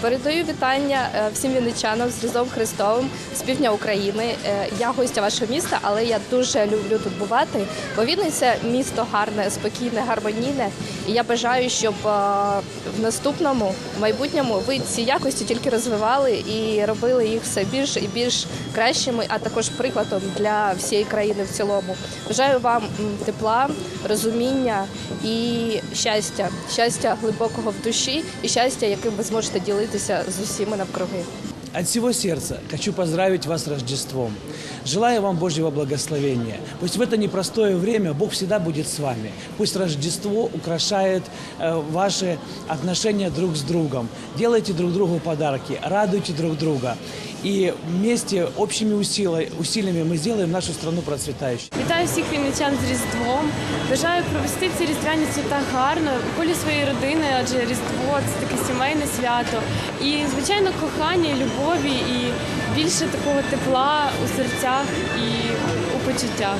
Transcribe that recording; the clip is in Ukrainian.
Передаю вітання е, всім вінничанам з Різдвом Христовим з півдня України. Е, Я гостя вашого міста, але я дуже люблю тут бувати. Бо Вінниця місто гарне, спокійне, гармонійне. І я бажаю, щоб е, в наступному в майбутньому ви ці якості тільки розвивали і робили їх все більш і більш кращими, а також прикладом для всієї країни в цілому. Бажаю вам тепла, розуміння і щастя, щастя глибокого в душі і щастя, яким ви зможете ділитися з усіма навкруги. От всего сердца хочу поздравить вас с Рождеством. Желаю вам Божьего благословения. Пусть в это непростое время Бог всегда будет с вами. Пусть Рождество украшает э, ваши отношения друг с другом. Делайте друг другу подарки, радуйте друг друга. И вместе, общими усилия- усилиями ми сделаем нашу страну процвітаючою. Вітаю всіх вінничан з Різдвом. Бажаю провести ці різдвяні свята гарно в колі своєї родини, адже Різдво це таке сімейне свято. І, звичайно, кохання, любові і більше такого тепла у серцях і у почуттях.